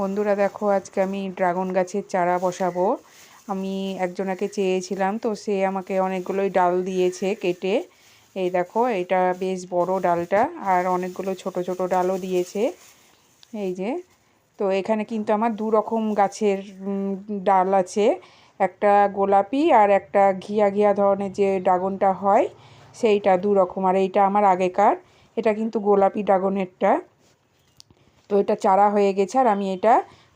বন্ধুরা দেখো, আজকে আমি ড্রাগন গাছের চারা বসাবো। আমি একজনাকে চেয়েছিলাম, তো সে আমাকে অনেকগুলোই ডাল দিয়েছে কেটে। এই দেখো, এটা বেশ বড় ডালটা, আর অনেকগুলো ছোট ছোট ডালও দিয়েছে। এই যে, তো এখানে কিন্তু আমার দু রকম গাছের ডাল আছে। একটা গোলাপি আর একটা ঘিয়া ঘিয়া ধরনের যে ড্রাগনটা হয়, সেইটা দু রকম। আর এইটা আমার আগেকার, এটা কিন্তু গোলাপি ড্রাগনেরটা। তো এটা চারা হয়ে গেছে আর আমি এটা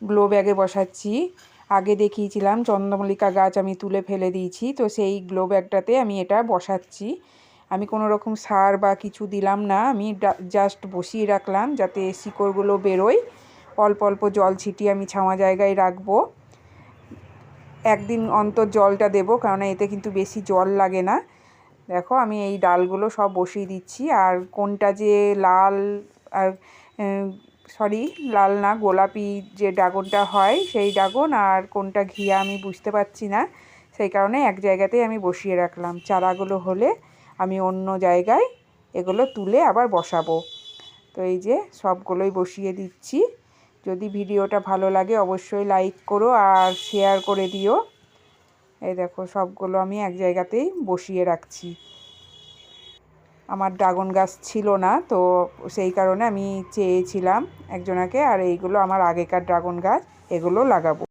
গ্লো ব্যাগে বসাচ্ছি। আগে দেখিয়েছিলাম চন্দ্রমল্লিকা গাছ আমি তুলে ফেলে দিয়েছি, তো সেই গ্লো ব্যাগটাতে আমি এটা বসাচ্ছি। আমি কোনো রকম সার বা কিছু দিলাম না, আমি জাস্ট বসিয়ে রাখলাম যাতে শিকড়গুলো বেরোয়। অল্প অল্প জল ছিটিয়ে আমি ছাওয়া জায়গায় রাখব। একদিন অন্তর জলটা দেবো, কারণ এতে কিন্তু বেশি জল লাগে না। দেখো আমি এই ডালগুলো সব বসিয়ে দিচ্ছি, আর কোনটা যে লাল আর সরি, লাল না, গোলাপি যে ড্রাগনটা হয় সেই ড্রাগন, আর কোনটা ঘিয়া আমি বুঝতে পারছি না। সেই কারণে এক জায়গাতেই আমি বসিয়ে রাখলাম। চারাগুলো হলে আমি অন্য জায়গায় এগুলো তুলে আবার বসাবো। তো এই যে সবগুলোই বসিয়ে দিচ্ছি। যদি ভিডিওটা ভালো লাগে অবশ্যই লাইক করো আর শেয়ার করে দিও। এই দেখো, সবগুলো আমি এক জায়গাতেই বসিয়ে রাখছি। আমার ড্রাগন গাছ ছিল না, তো সেই কারণে আমি চেয়েছিলাম একজনাকে, আর এইগুলো আমার আগেকার ড্রাগন গাছ, এগুলো লাগাবো।